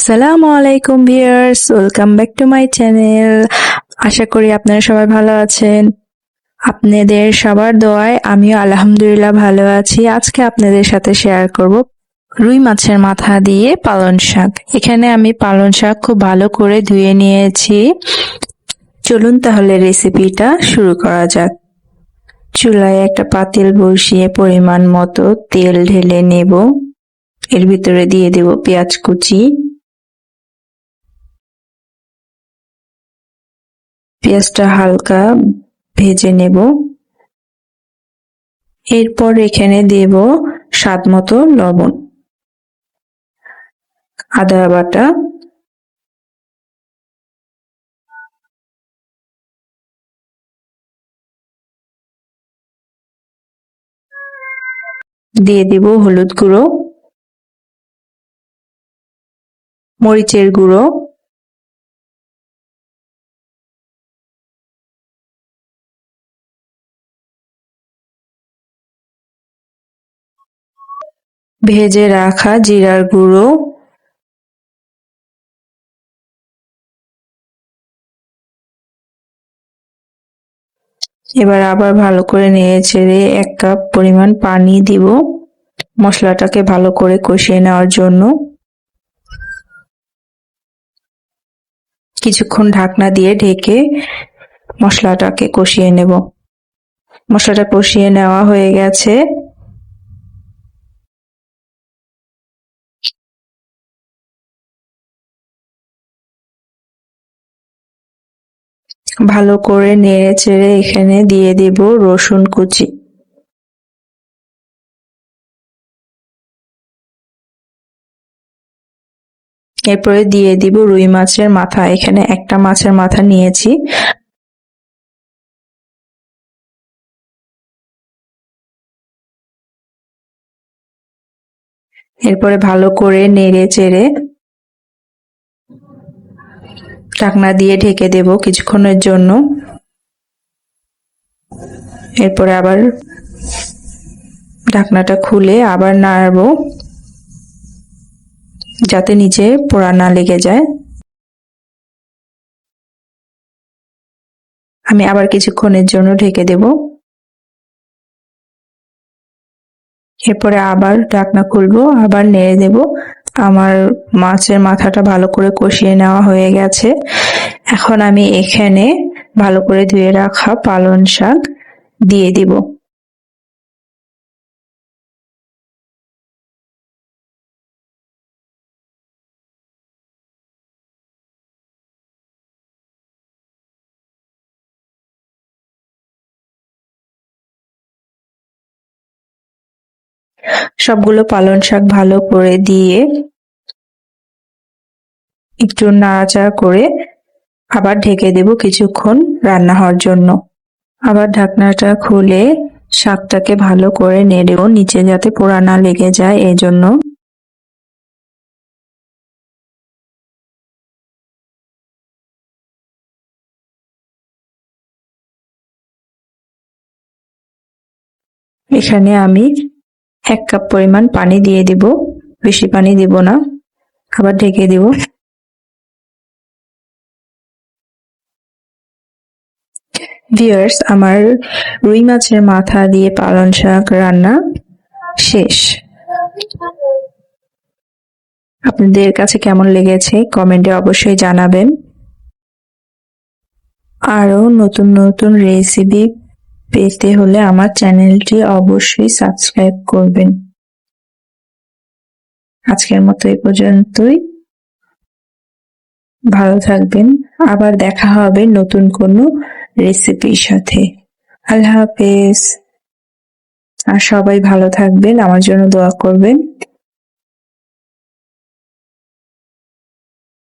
আসসালামু আলাইকুম viewers welcome back to my channel আশা করি আপনারা সবাই ভালো আছেন। আপনাদের সবার দোয়ায় আমিও আলহামদুলিল্লাহ ভালো আছি। আজকে আপনাদের সাথে শেয়ার করব রুই মাছের মাথা দিয়ে পালন শাক। এখানে আমি পালন শাক খুব ভালো করে ধুয়ে নিয়েছি। চলুন তাহলে রেসিপিটা শুরু করা যাক। চুলায় একটা পাতিল বসিয়ে পরিমাণ মতো তেল ঢেলে নেব। এর ভিতরে দিয়ে দেব পেঁয়াজ কুচি। পেঁয়াজটা হালকা ভেজে নেব। এরপর এখানে দেব স্বাদ মতো লবণ, আদা বাটা, দিয়ে দেব হলুদ গুঁড়ো, মরিচের গুঁড়ো ভেজে রাখা জিরার গুঁড়ো। এবার আবার ভালো করে নেড়ে ছেড়ে এক কাপ পরিমাণ পানি দিব মশলাটাকে ভালো করে কষিয়ে নেওয়ার জন্য। কিছুক্ষণ ঢাকনা দিয়ে ঢেকে মশলাটাকে কষিয়ে নেব। মশলাটা কষিয়ে নেওয়া হয়ে গেছে। ভালো করে নেড়ে চেড়ে এখানে দিয়ে দেব রসুন কুচি। এরপরে দিয়ে দিব রুই মাছের মাথা। এখানে একটা মাছের মাথা নিয়েছি। এরপরে ভালো করে নেড়ে চেড়ে ঢাকনা দিয়ে ঢেকে দেব কিছুক্ষণের জন্য। এরপরে আবার ঢাকনাটা খুলে আবার নাড়বো, যাতে নিচে পোড়া না লেগে যায়। আমি আবার কিছুক্ষণের জন্য ঢেকে দেব। এরপরে আবার ঢাকনা খুলবো, আবার নেড়ে দেব। আমার মাছের মাথাটা ভালো করে কষিয়ে নেওয়া হয়ে গেছে। এখন আমি এখানে ভালো করে ধুয়ে রাখা পালন শাক দিয়ে দিব। সবগুলো পালন শাক ভালো করে দিয়ে একটু নাড়াচাড়া করে আবার ঢেকে দেব কিছুক্ষণ রান্না হওয়ার জন্য। আবার ঢাকনাটা খুলে শাকটাকে ভালো করে নেড়েও নিচে যাতে পোড়া না লেগে যায় এজন্য এখানে আমি এক কাপ পরিমাণ পানি দিয়ে দিব। বেশি পানি দিব না। আবার ঢেকে দিব। ভিয়ার্স আমার রুই মাছের মাথা দিয়ে পালন শাক রান্না শেষ। আপনাদের কাছে কেমন লেগেছে কমেন্টে অবশ্যই জানাবেন। আরও নতুন নতুন রেসিপি পেতে হলে আমার চ্যানেলটি অবশ্যই সাবস্ক্রাইব করবেন। আজকের মতো এই পর্যন্তই। ভালো থাকবেন। আবার দেখা হবে নতুন কোনো রেসিপির সাথে। আল্লাহ হাফেজ। আর সবাই ভালো থাকবেন। আমার জন্য দোয়া করবেন।